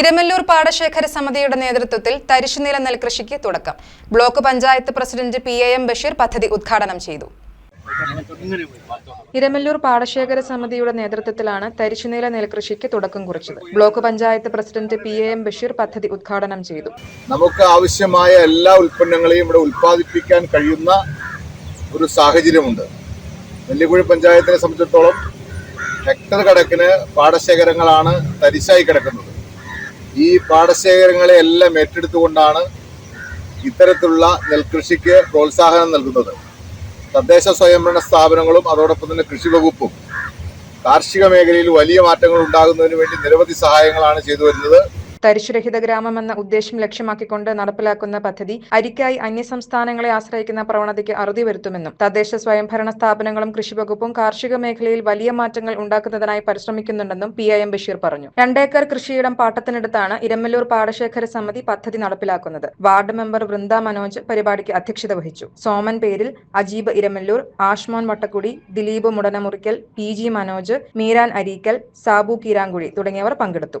ഇരമല്ലൂർ പാടശേഖര സമിതിയുടെ നേതൃത്വത്തിൽ തരിശുനില നെൽകൃഷിക്ക് തുടക്കം. Block panchayat president P A M Basheer പദ്ധതി ഉദ്ഘാടനം ചെയ്തു. ഇരമല്ലൂർ പാടശേഖര സമിതിയുടെ നേതൃത്വത്തിലാണ് തരിശുനില നെൽകൃഷിക്ക് തുടക്കം കുറിച്ചത്. Block panchayat president P A M Basheer പദ്ധതി ഉദ്ഘാടനം ചെയ്തു. നമുക്ക് ആവശ്യമായ എല്ലാ ഉൽപ്പന്നങ്ങളെയും ഇവിടെ ഉൽപ്പാദിപ്പിക്കാൻ കഴിയുന്ന ഒരു സാഹചര്യമുണ്ട്. നെല്ലിക്കുഴി പഞ്ചായത്തിനെ സംബന്ധിച്ചിടത്തോളം ഹെക്ടർ കണക്കിന് പാടശേഖരങ്ങളാണ് തരിശായി കിടക്കുന്നത്. ഈ പാടശേഖരങ്ങളെ എല്ലാം ഏറ്റെടുത്തുകൊണ്ടാണ് ഇത്തരത്തിലുള്ള നെൽകൃഷിക്ക് പ്രോത്സാഹനം നൽകുന്നത്. തദ്ദേശ സ്വയംഭരണ സ്ഥാപനങ്ങളും അതോടൊപ്പം തന്നെ കൃഷി വകുപ്പും കാർഷിക മേഖലയിൽ വലിയ മാറ്റങ്ങൾ ഉണ്ടാകുന്നതിന് വേണ്ടി നിരവധി സഹായങ്ങളാണ് ചെയ്തു വരുന്നത്. തരിശുരഹിത ഗ്രാമം എന്ന ഉദ്ദേശം ലക്ഷ്യമാക്കിക്കൊണ്ട് നടപ്പിലാക്കുന്ന പദ്ധതി അരിക്കായി അന്യസംസ്ഥാനങ്ങളെ ആശ്രയിക്കുന്ന പ്രവണതയ്ക്ക് അറുതി വരുത്തുമെന്നും തദ്ദേശ സ്വയംഭരണ സ്ഥാപനങ്ങളും കൃഷിവകുപ്പും കാർഷിക മേഖലയിൽ വലിയ മാറ്റങ്ങൾ ഉണ്ടാക്കുന്നതിനായി പരിശ്രമിക്കുന്നുണ്ടെന്നും പി ഐ എം ബഷീർ പറഞ്ഞു. രണ്ടേക്കർ കൃഷിയിടം പാട്ടത്തിനടുത്താണ് ഇരമല്ലൂർ പാടശേഖര സമിതി പദ്ധതി നടപ്പിലാക്കുന്നത്. വാർഡ് മെമ്പർ വൃന്ദ മനോജ് പരിപാടിക്ക് അധ്യക്ഷത വഹിച്ചു. സോമൻ പേരിൽ അജീബ് ഇരമല്ലൂർ ആഷ്മോൻ വട്ടക്കുടി ദിലീപ് മുടനമുറിക്കൽ പി ജി മനോജ് മീരാൻ അരീക്കൽ സാബു കീരാങ്കുഴി തുടങ്ങിയവർ പങ്കെടുത്തു.